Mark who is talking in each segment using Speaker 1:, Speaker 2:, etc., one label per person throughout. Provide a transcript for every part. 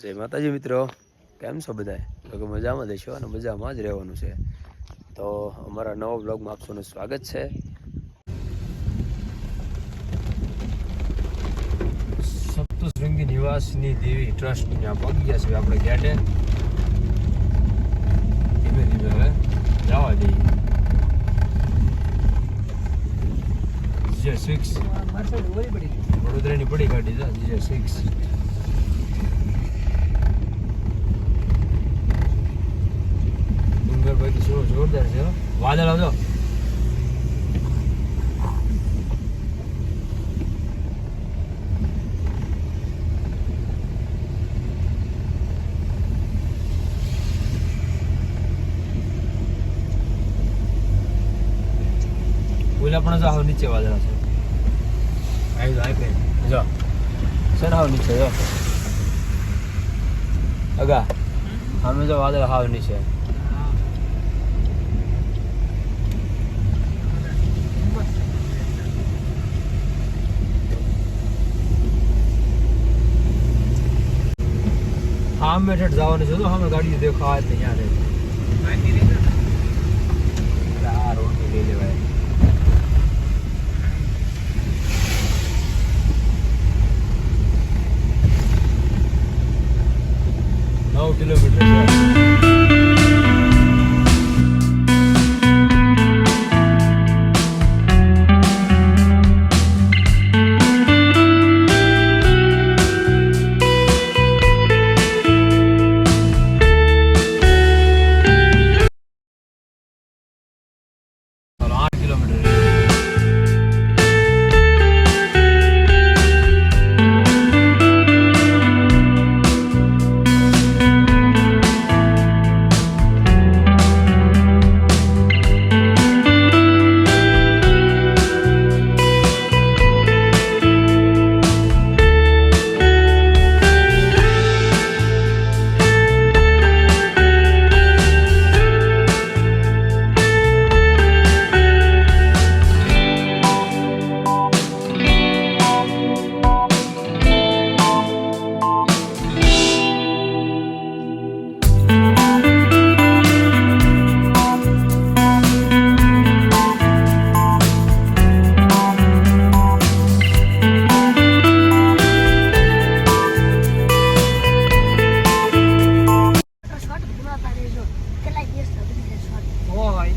Speaker 1: જય માતાજી મિત્રો. કેમ છો બધાય? તો કે મજામાં દેશો અને મજામાં જ રહેવાનું છે. તો અમારા નવા બ્લોગમાં આપ સૌનું સ્વાગત છે. સપ્તશૃંગી નિવાસની દેવી ટ્રસ્ટ ત્યાં પગી ગયા છે આપણે ગેટે ધીમે ધીમે હવે જવા દઈએ. જે સિક્સ. વડોદરાની પડી કાઢી છે જે સિક્સ. ડુંગર ભાઈ તો જોરદાર છે વાદળ આવજો. ઓલા પણ જો નીચે વાદળા છે આવી જાય કે જો. સર આવ નીચે જો. અગા. અમે જો વાદળ હાવ નીચે. હા અમે ઠેઠ જવાનું છે. તો અમે ગાડી દેખાય ત્યાં રહે આ રોડ લઈ લેવાય.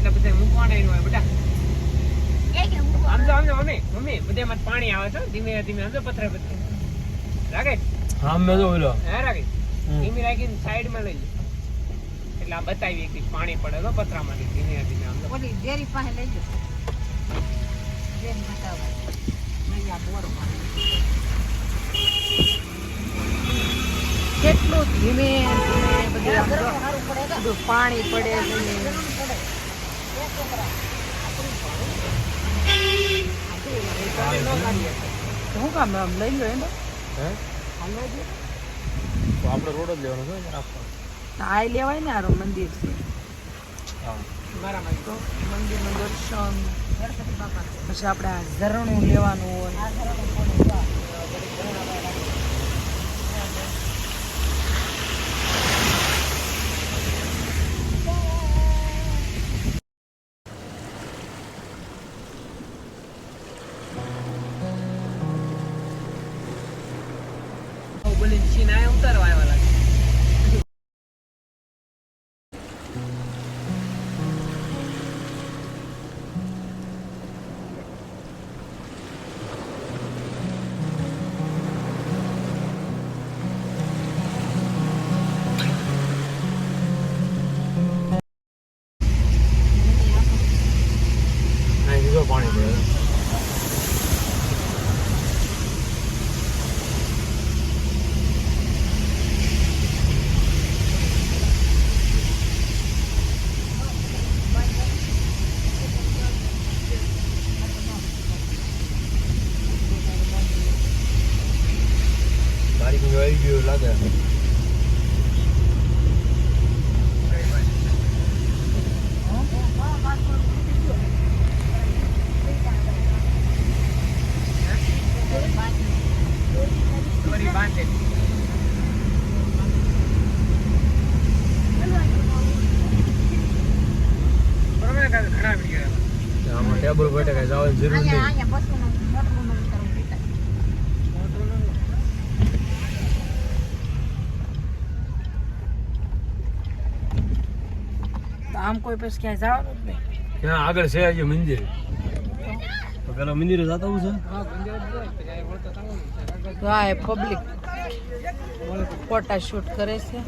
Speaker 2: એટલા બધા મૂકવાના હોય બેટા.
Speaker 3: એ કે હું
Speaker 2: આમ જો આમ જો મમ્મી મમ્મી બધેમાં પાણી આવે છે ધીમે ધીમે આમ જો પથરા પથરા. રાખે
Speaker 1: હા મેં જો ઓલો
Speaker 2: હે રાખે ધીમે રાખીને સાઈડમાં લઈ લે. એટલે આ બતાવી એક પાણી પડે તો પથરામાંથી ધીમે ધીમે આમ
Speaker 4: ઓલી ડેરી પાસે લઈ જાઓ ડેરી બતાવવા. નહીં બોર કેટલું ધીમે ધીમે બધું આમ જો.
Speaker 3: સારું પડે તો.
Speaker 4: બધું પાણી પડે. શું કામ આમ લઈ લો એને
Speaker 1: હે? તો આપણે રોડ જ લેવાનો છે ને રાખવાનો.
Speaker 4: લેવાય ને આરો મંદિર છે.
Speaker 2: બરાબર
Speaker 4: તો મંદિરનું દર્શન. પછી આપણે આ ઝરણું લેવાનું હોય.
Speaker 1: ડબલ માટે કઈ જવાની જરૂર
Speaker 4: અહીંયા
Speaker 1: નહીં.
Speaker 3: આમ કોઈ પછી ક્યાંય જવાનું જ નહીં.
Speaker 1: ત્યાં આગળ છે હજી મંદિર. તો પેલા મંદિરે જતા હું છે?
Speaker 3: તો આ પબ્લિક ફોટા શૂટ કરે છે.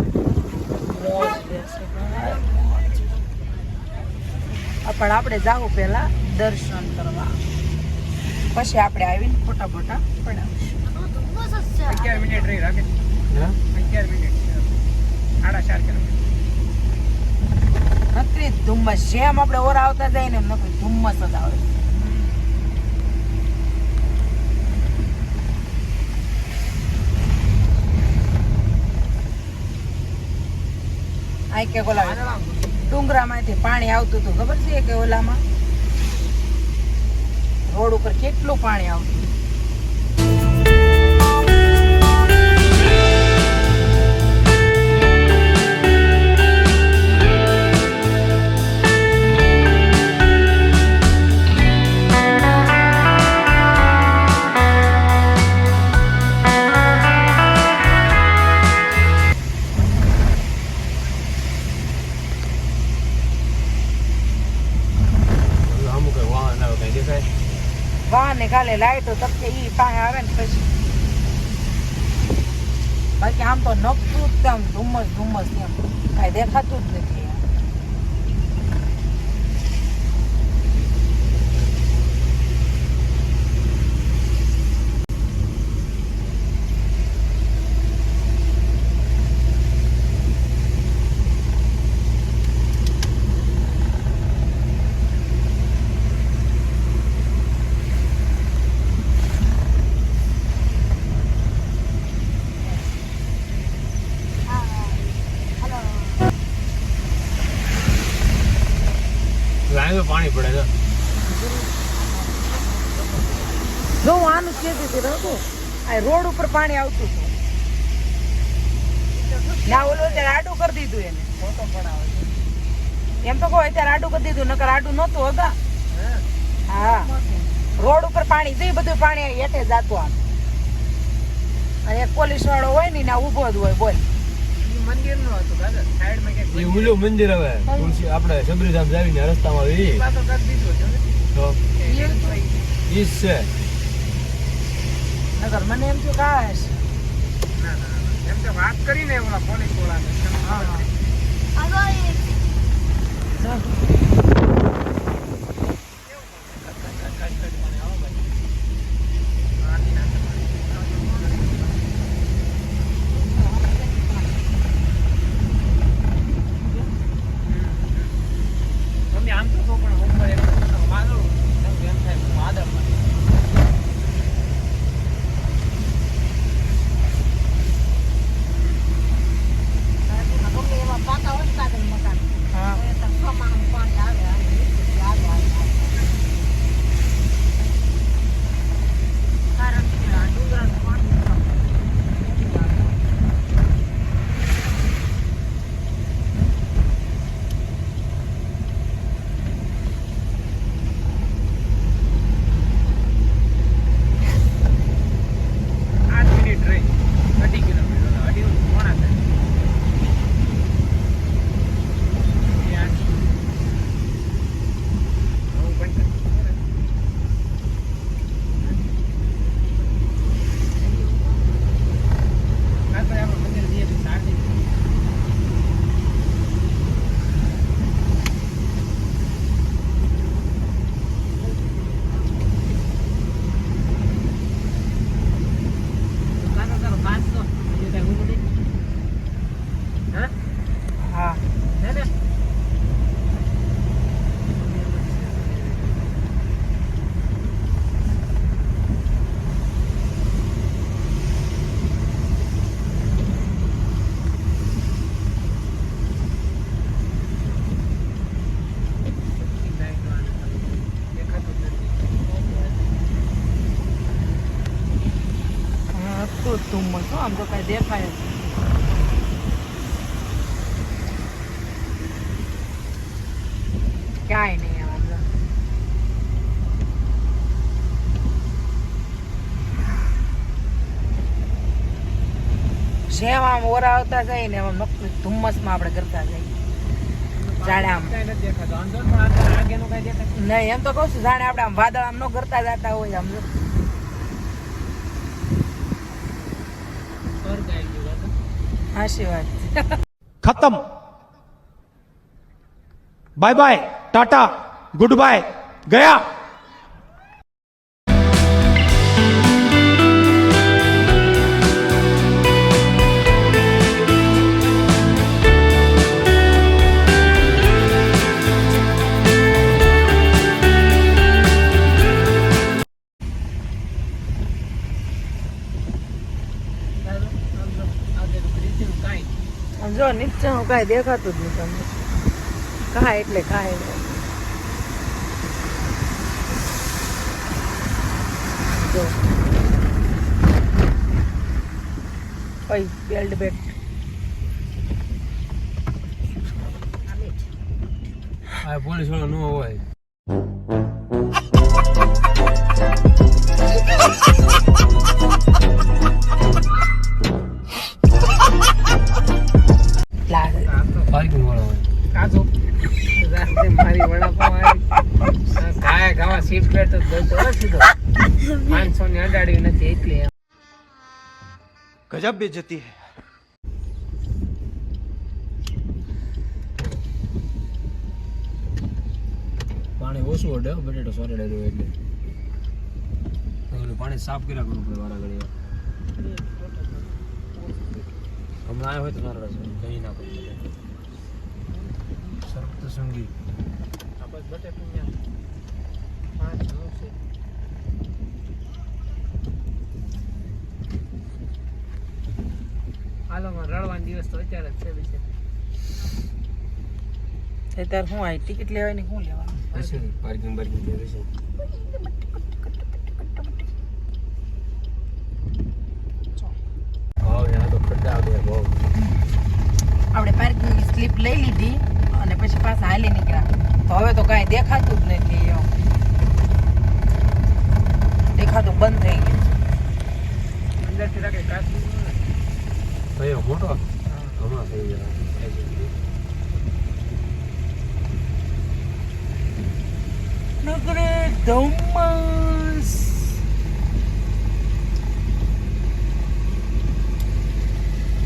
Speaker 3: પણ આપણે જાવું પહેલા દર્શન કરવા. પછી આપણે આવીને ફોટા ફોટા પડાવીશું.
Speaker 2: અગિયાર મિનિટ રહી રાખે. અગિયાર મિનિટ સાડા ચાર કિલોમીટર.
Speaker 3: નકરી ધુમ્મસ જેમ આપણે ઓરા આવતા જાય ને એમ નકરી ધુમ્મસ જ આવે. આ કે ઓલા ડુંગરામાંથી પાણી આવતું હતું. ખબર છે કે ઓલામાં? રોડ ઉપર કેટલું પાણી આવતું ને લાઈટો તપકે ઈ પાસે આવે ને પછી. બાકી આમ તો નકતું જ તેમ, ધુમ્મસ ધુમ્મસ એમ. કાંઈ દેખાતું જ નથી
Speaker 4: હા. હલો.
Speaker 1: લાઈન પાણી પડે છે
Speaker 3: જો હું આનું જ કહેતી આ રોડ ઉપર પાણી આવતું હતું. ના ઓલો અત્યારે આડું કરી દીધું એને.
Speaker 2: ફોટો પડાવે
Speaker 3: એમ તો કહો અત્યારે આડું કરી દીધું નકર આડું નહોતું હતા હા. રોડ ઉપર પાણી જઈ બધું પાણી હેઠે જાતું આમ. અને એક પોલીસ વાળો હોય ને ના ઊભો જ હોય બોલ.
Speaker 2: મંદિરનું હતું દાદા
Speaker 1: મંદિર હવે. તુલસી આપણે સબરીધામ જાવીને રસ્તામાં આવી
Speaker 2: કરી દીધો
Speaker 1: તો
Speaker 3: ઈ હતું.
Speaker 1: છે.
Speaker 3: નકર મને એમ થયું કાશ
Speaker 2: ના ના ના. એમ તો વાત કરીને ઓલા પોલીસ વાળાને
Speaker 3: હા હા.
Speaker 2: કાંઈ નહીં
Speaker 3: જેમ આમ ઓરા આવતા જઈએ ને એમ નકલી ધુમ્મસમાં આપણે કરતા જઈએ. જાણે આમ. નહીં એમ તો કહું છું જાણે આપણે આમ વાદળ આમ ન કરતા જતા હોય આમ સાચી વાત.
Speaker 5: ખતમ. Bye bye. Ta ta goodbye
Speaker 2: ગયા. જો
Speaker 3: નીચે હું કાંઈ દેખાતું જ નહીં તમને. કાંઈ એટલે કાંઈ નહીં. જો. ઓય બેલ્ટ બેટ
Speaker 1: આ પોલીસ વાળો ન હોય.
Speaker 2: મારી વડાપાવ ખાવા ગાય ગાવા સીટ બેટ તો સીધો. પાંચસો ને અડાડ્યું નથી એટલે
Speaker 5: ગજબ બેજતી હે.
Speaker 1: પાણી ઓછું ઓડે બટેટો સોરે રહ્યો એટલે. પેલું પાણી સાફ કર્યા કરવું પડે વારા ઘડી હમણાં આવ્યો હોય તો સારા રહેશે કંઈ ના પડે સર્વ
Speaker 2: સંગીત આપણે બટેટું પાંચ છે. હાલો રડવાની દિવસ તો અત્યારે જ છે બીજે
Speaker 3: અત્યારે શું આવી ટિકિટ લેવાની શું લેવાનું?
Speaker 1: હશે પાર્કિંગ પાર્કિંગ લેવી ભાવ
Speaker 3: આપણે પાર્કિંગની સ્લીપ લઈ લીધી અને પછી પાછા હાલી નીકળ્યા. તો હવે તો કાંઈ દેખાતું જ નથી એમ. દેખાતું બંધ થઈ ગયું
Speaker 2: અંદરથી રાખે કાચું
Speaker 1: કયો મોટો હમણાં થઈ ગયો
Speaker 3: નગરે ધુમ્મસ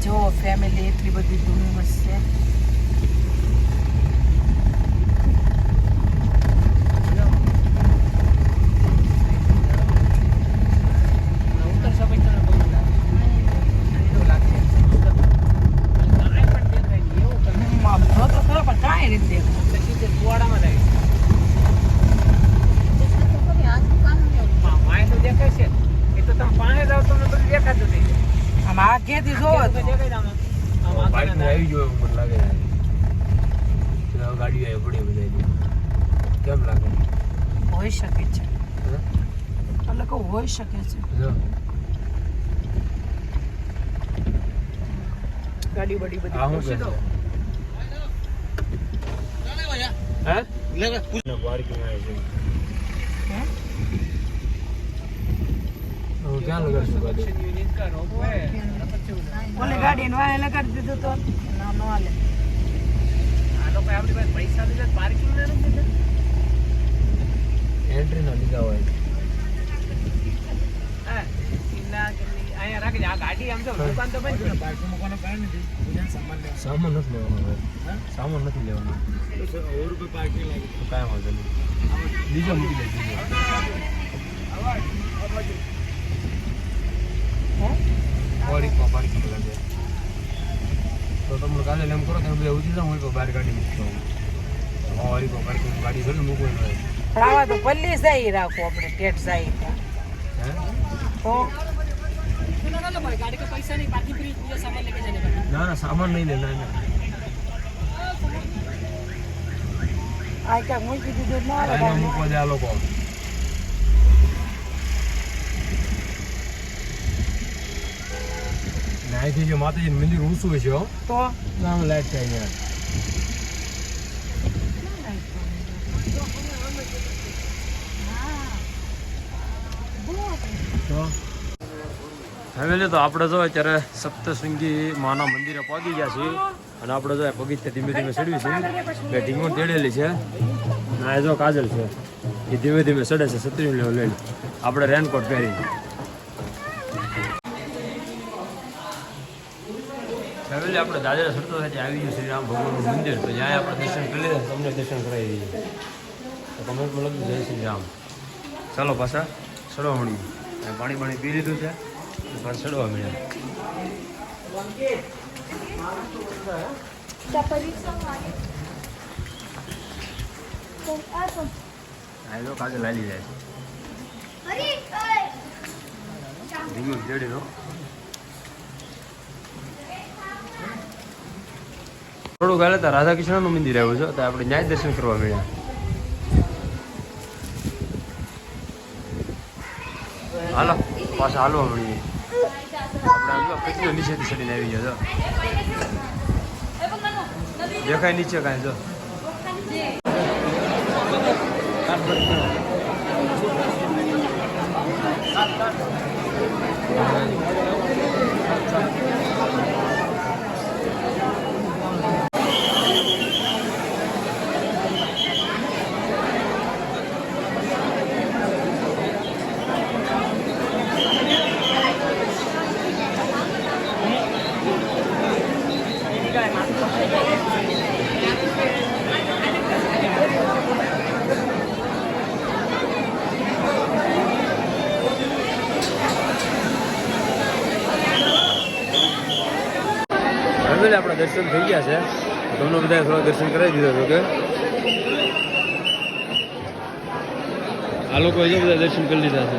Speaker 3: જો ફેમિલી એટલી બધી ધુમ્મસ છે
Speaker 2: અને ઉત્તર સફેદ તને બહુ લાગે. એવું લાગશે. કાંઈ પણ દેખાય નહીં. એવું કરે.
Speaker 3: આમ જો તો ખરો પણ કાંઈ નથી દેખાતું.
Speaker 2: તો સીધે કુવાડામાં જાય. હા, વાંય તો દેખાય છે. એ તો તમે પાસે જાઓ તો તમને બધું દેખાતું થઈ જાય.
Speaker 3: આમ આગેથી જોવો
Speaker 2: તો
Speaker 3: તો
Speaker 2: દેખાય છે આમાં. આમ
Speaker 1: પાર્કિંગ
Speaker 2: આગળ
Speaker 1: આવી ગયો એવું મને લાગે છે ગાડી આવી પડી બધા કેમ લાગે
Speaker 3: હોઈ શકે છે
Speaker 1: હે?
Speaker 3: કહું હોઈ શકે છે. ગાડી બડી બધી
Speaker 2: તો.
Speaker 1: પાર્કિંગ આવી છે. ક્યાં લગાડશું ગાડી?
Speaker 3: વાહે લગાડી દીધું ના નો હાલે.
Speaker 2: આ લોકોએ આપણી પાસે પૈસા લીધા પાર્કિંગ ના નથી
Speaker 1: એન્ટ્રી ના લીધા હોય.
Speaker 2: અહીંયા રાખી આ ગાડી આમ તો દુકાન તો બંધ છે.
Speaker 1: સામાન નથી લેવાનો ભાઈ સામાન નથી લેવાનો. તો કાંઈ વાંધો નહીં. બીજો મૂકી દે બીજો.
Speaker 3: હે
Speaker 1: ઓરીમાં પાર્કિંગ લાગે. તો તમે કાલે એમ કરો તમે ઉતરી જાઓ હું એક બહાર ગાડી મૂકતો હું ઓરીમાં પાર્કિંગ ગાડી ઘરે મૂકવું હોય
Speaker 3: આવા તો પલ્લી જાય રાખો આપણે ટેટ જાય
Speaker 1: ના ના સામાન નહીં લે ના ના
Speaker 3: આ ક્યાંક મૂકી દીધું ના હાલે
Speaker 1: એમાં
Speaker 3: ગાડી.
Speaker 1: મૂકવા દે આ લોકો ને અહીંથી જે માતાજીનું મંદિર ઊંચું છે હો.
Speaker 3: તો?
Speaker 1: આમ લાઈટ થાય યાર તો? ફેમિલી તો આપણે જો અત્યારે સપ્તશૃંગી માના મંદિરે પહોંચી ગયા છીએ. અને આપણે જો બગીચે ધીમે ધીમે ચડવી છે. બે ઢીંગણ તેડેલી છે. ના એ જો કાજલ છે. એ ધીમે ધીમે ચડે છે છત્રી લેવું લઈને. આપણે રેનકોટ પહેરી ફેમિલી આપણે દાદરા સડતો ત્યાં આવી ગયું શ્રી રામ ભગવાનનું મંદિર. તો જ્યાં આપણે દર્શન કરી લીધા તમને દર્શન કરાવી દઈએ. તો કમેન્ટમાં લખ્યું જય શ્રી રામ. ચાલો પાછા, ચડવા મળીએ પાણી પાણી પી લીધું છે. સડવા થોડું ગાલે હતા રાધાકૃષ્ણનું મંદિર આવ્યું છે તો આપણે ન્યાય દર્શન કરવા મળ્યા. હાલો. પાછા હાલવા મળીએ આપણે આમ જો કેટલું નીચેથી ચડીને આવી ગયો જો દેખાય નીચે કાંઈ જો ફેમિલી દર્શન કરાવી દીધા છો કે આ લોકો બધા દર્શન કરી લીધા છે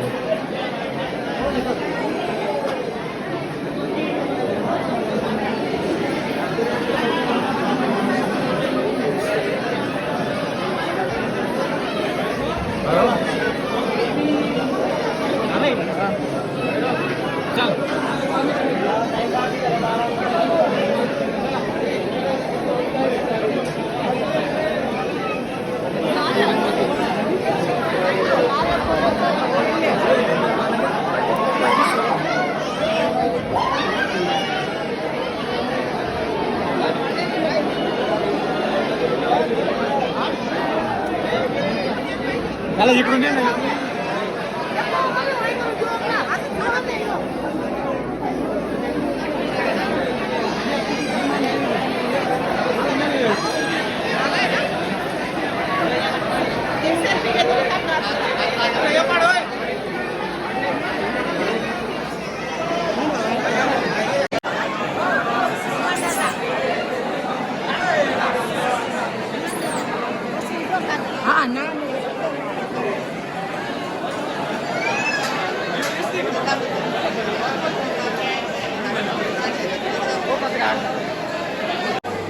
Speaker 3: હા ના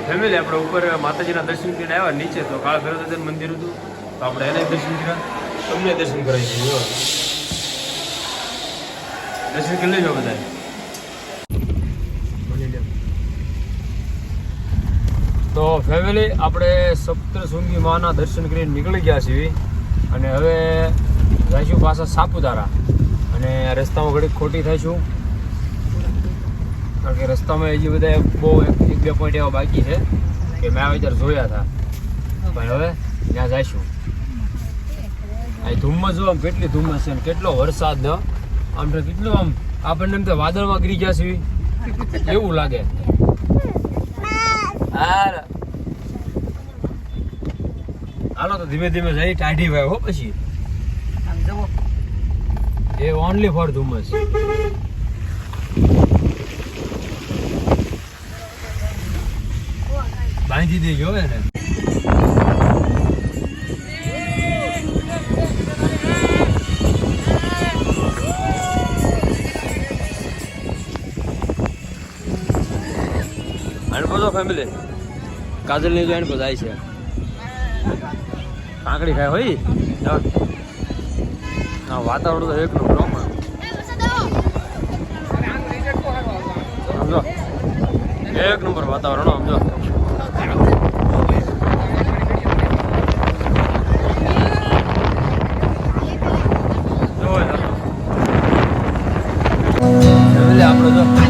Speaker 1: ફેમિલી આપણે ઉપર માતાજીના દર્શન કરીને આવ્યા, નીચે તો કાળ ભૈરવ મંદિર હતું, તો આપણે એને દર્શન કર્યા. તમને દર્શન કરાવી દઈએ દર્શન કરી લેજો બધા તો ફેમિલી આપણે સપ્તશૃંગી માના દર્શન કરીને નીકળી ગયા છીએ. અને હવે જઈશું પાછા સાપુતારા. અને રસ્તામાં ઘડી ખોટી થઈશું કારણ કે રસ્તામાં હજી બધા બહુ એક બે પોઈન્ટ એવા બાકી છે. કે મેં આ ત્યારે જોયા હતા પણ હવે ત્યાં જઈશું. અહીં ધુમ્મસ જો આમ કેટલી ધુમ્મસ છે કેટલો વરસાદ ન આમ તો કેટલું આમ આપણને એમ તો વાદળમાં ગીરી ગયા છીએ. એવું લાગે. હાલો તો ધીમે ધીમે જઈ ટાઢી ભાઈ હો પછી. એ ઓનલી ફોર ધુમ્મસ. બાંધી દેજો એને. અને બધો ફેમિલી કાજલની જો એને જાય છે. કાંકડી ખાય હોય? હા વાતાવરણ તો એક નંબર સમજો? એક નંબર વાતાવરણ હો, સમજો જોવો એ તો. એટલે આપણે જો.